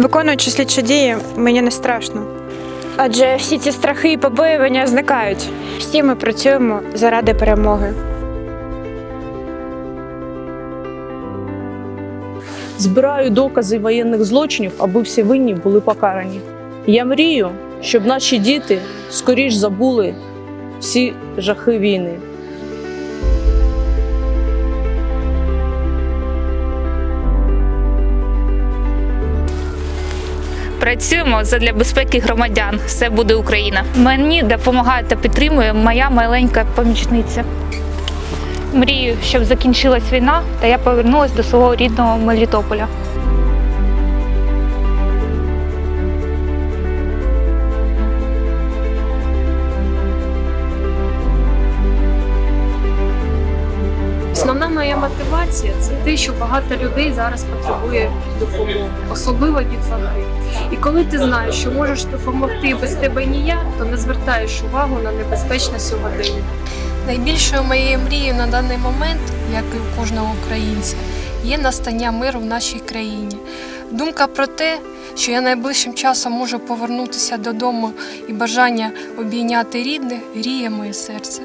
Виконуючи слідчі дії, мені не страшно. Адже всі ці страхи і побоювання зникають. Всі ми працюємо заради перемоги. Збираю докази воєнних злочинів, аби всі винні були покарані. Я мрію, щоб наші діти скоріш забули всі жахи війни. Працюємо задля безпеки громадян. Все буде Україна. Мені допомагає та підтримує моя маленька помічниця. Мрію, щоб закінчилась війна, та я повернулася до свого рідного Мелітополя. Мотивація це те, що багато людей зараз потребує допомоги, особливо дітлахи. І коли ти знаєш, що можеш допомогти без тебе ніяк, то не звертаєш увагу на небезпечне сьогодення. Найбільшою моєю мрією на даний момент, як і у кожного українця, є настання миру в нашій країні. Думка про те, що я найближчим часом можу повернутися додому і бажання обійняти рідних, гріє моє серце.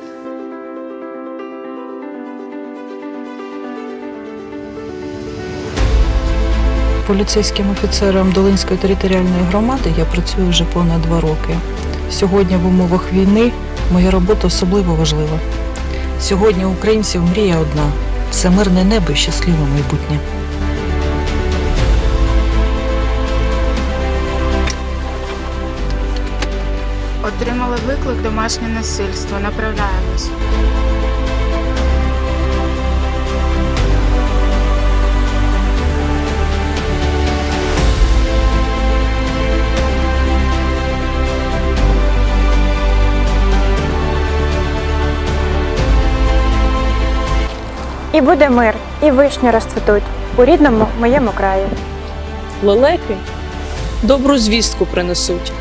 Поліцейським офіцером Долинської територіальної громади я працюю вже понад два роки. Сьогодні в умовах війни моя робота особливо важлива. Сьогодні українців мрія одна це мирне небо і щасливе майбутнє. Отримали виклик домашнє насильство. Направляємось. І буде мир, і вишні розцвітуть у рідному моєму краї. Лелеки добру звістку принесуть.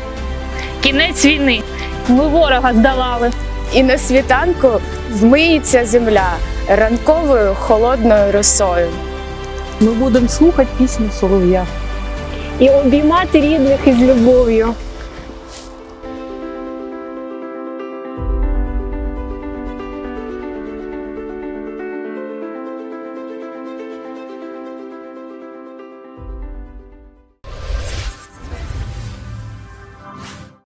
Кінець війни. Ми ворога здолали. І на світанку вмиється земля ранковою холодною росою. Ми будемо слухати пісню солов'я. І обіймати рідних із любов'ю.